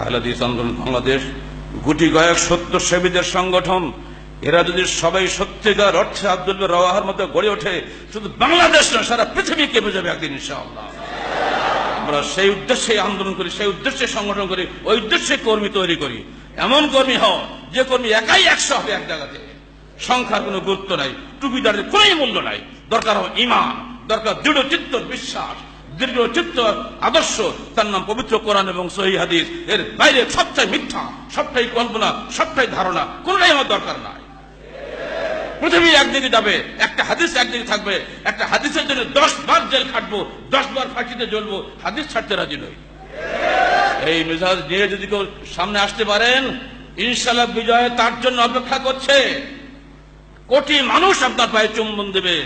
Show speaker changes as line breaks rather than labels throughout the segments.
আহলাদিস আন্দোলন বাংলাদেশ, গুটি কয়েক সত্য সেবীদের সংগঠন, এরা যদি সবাই সত্যিকার অর্থে আব্দুল রওয়াহার মতো গড়ে ওঠে, শুধু বাংলাদেশ নয়, সারা পৃথিবী কেঁপে যাবে একদিন আমরা সেই উদ্দেশ্যে আন্দোলন করি, সেই উদ্দেশ্যে সংগঠন করি, ওই উদ্দেশ্যে কর্মী তৈরি করি। এমন কর্মী হও, যে কর্মী একাই একশো হবে এক জায়গাতে। সংখ্যার কোনো গুরুত্ব নাই, টুপিদারের কোন মূল্য নাই। দরকার হবে ইমান, দরকার দৃঢ় চিত্ত বিশ্বাস। দৃঢ় চিত্ত, আদর্শ, তার নাম পবিত্র কোরআন এবং সহি হাদিস। এর বাইরে সবটাই মিথ্যা, সবটাই কল্পনা, সবটাই ধারণা, কোনটাই আমার দরকার নাই। পৃথিবী একদিকে যাবে, একটা হাদিস একদিকে থাকবে, একটা হাদিসের জন্য দশ বার জেল খাটবো, দশ বার ফাঁসিতে জ্বলবো, হাদিস ছাড়তে রাজি নই। এই মেজাজ নিয়ে যদি কেউ সামনে আসতে পারেন ইনশাল্লাহ বিজয় তার জন্য অপেক্ষা করছে। কোটি মানুষ আপনার পায়ে চুম্বন দেবে।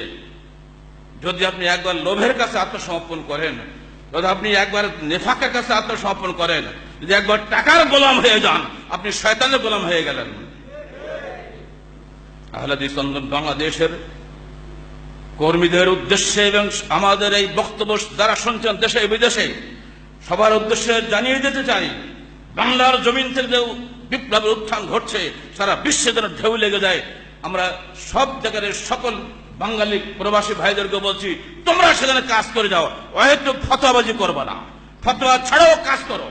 যদি আপনি একবার লোভের কাছে আত্মসমর্পণ করেন, যদি আপনি একবার নেফাকের কাছে আত্মসমর্পণ করেন, যদি একবার টাকার গোলাম হয়ে যান, আপনি শয়তানের গোলাম হয়ে গেলেন। আহলাদিস বাংলাদেশের কর্মীদের উদ্দেশ্যে এবং আমাদের এই বক্তব্য যারা শুনছেন দেশে, বিদেশে, সবার উদ্দেশ্যে জানিয়ে দিতে চাই, বাংলার জমিন থেকে বিপ্লবের উত্থান ঘটছে, সারা বিশ্বে যেন ঢেউ লেগে যায়, আমরা সব জায়গার সকল বাঙালি প্রবাসী ভাইদেরকে বলছি, তোমরা সেখানে কাজ করে যাও। হয়তো ফতোয়াবাজি করবে না। ফতোয়া ছাড়াও কাজ করো।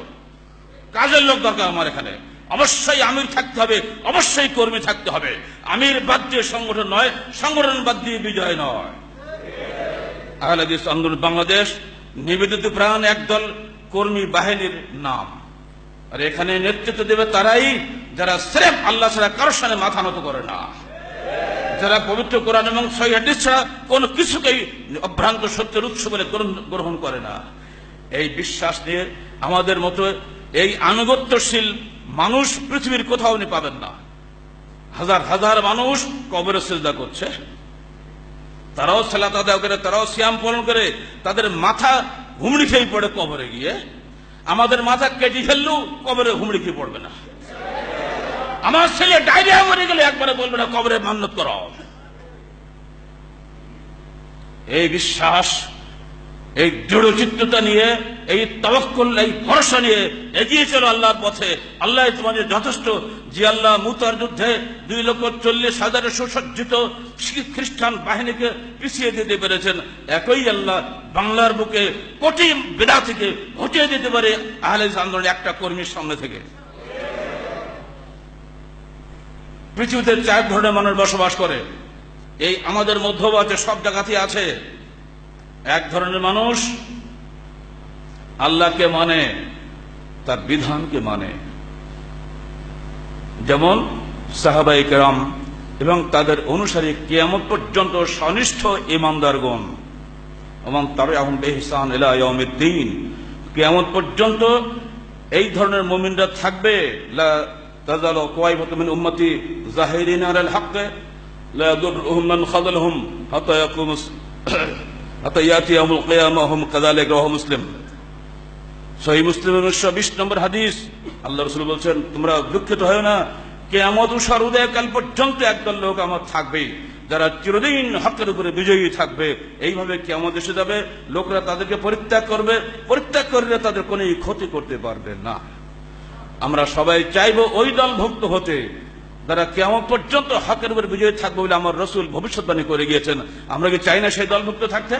কাজের লোক দরকার আমার এখানে। অবশ্যই আমির থাকতে হবে, অবশ্যই কর্মী থাকতে হবে। আমির বাদ দিয়ে সংগঠন নয়, সংগঠন বাদ দিয়ে বিজয় নয়। আন্দোলন বাংলাদেশ, নিবেদিত প্রাণ একদল কর্মী বাহিনীর নাম। আর এখানে নেতৃত্ব দেবে তারাই, যারা স্রেফ আল্লাহ ছাড়া কারোর সামনে মাথা নত করে না। যারা পবিত্র কোরআন এবং সহি হাদিস ছাড়া কোনো কিছুকেই অভ্রান্ত সত্যের উৎস বলে গ্রহণ- করে না। এই বিশ্বাস নিয়ে আমাদের মতো এই আনুগত্যশীল মানুষ পৃথিবীর কোথাও আপনি পাবেন না। হাজার হাজার মানুষ কবরে সেজদা করছে। তারাও সালাত আদায় করে, তারাও সিয়াম পালন করে, তাদের মাথা হুমড়ি খেয়ে পড়ে কবরে গিয়ে। আমাদের মাথা কেটে ফেললেও কবরে হুমড়ি খেয়ে পড়বে না। আমার ছেলে ডায়রিয়া মরে গেলে একবারে বলবে না, কবরে মান্যত করো। এই বিশ্বাস, এই দৃঢ় চিত্ততা নিয়ে, এই তবক্কল এই ভরসা নিয়ে এগিয়ে চলো আল্লাহর পথে। আল্লাহ তোমাদের যথেষ্ট। যে আল্লাহ মুতার যুদ্ধে দুই লক্ষ চল্লিশ হাজারের সুসজ্জিত খ্রিস্টান বাহিনীকে পিছিয়ে দিতে পেরেছেন, একই আল্লাহ বাংলার বুকে কোটি বেদা থেকে হটিয়ে দিতে পারে আহলে আন্দোলনের একটা কর্মীর সামনে থেকে। পৃথিবীতে চার ধরনের মানুষ বসবাস করে। এই আমাদের মধ্যেও আছে সব জায়গাতেই আছে। এক ধরনের মানুষ আল্লাহকে মানে তার বিধানকে মানে। যেমন সাহাবাই কেরাম এবং তাদের অনুসারী কিয়ামত পর্যন্ত সনিষ্ঠ ইমানদারগণ এবং তার এখন বেহসান এলাউদ্দিন কিয়ামত পর্যন্ত এই ধরনের মুমিনরা থাকবে। মিন উম্মতি জাহিরিন আলাল হক লা ইয়াদুররুহুম মান খাযালহুম হাত্তা ইয়াকুমুস হাত্তা ইয়াতি ইয়াউমুল কিয়ামা হুম কাযালিকা রাহু মুসলিম সহি মুসলিমের উনিশশো বিশ নম্বর হাদিস। আল্লাহ রসুল বলছেন, তোমরা দুঃখিত হয় না, কেয়ামত উষার উদয়কাল পর্যন্ত একদল লোক আমার থাকবে, যারা চিরদিন হকের উপরে বিজয়ী থাকবে। এইভাবে কেমন এসে যাবে, লোকরা তাদেরকে পরিত্যাগ করবে, পরিত্যাগ করলে তাদের কোনো ক্ষতি করতে পারবে না। আমরা সবাই চাইব ওই দলভুক্ত হতে। তারা কেমন পর্যন্ত হকের উপর বিজয়ী থাকবে বলে আমার রসুল ভবিষ্যৎবাণী করে গিয়েছেন। আমরা কি চাই না সেই দলভুক্ত থাকতে?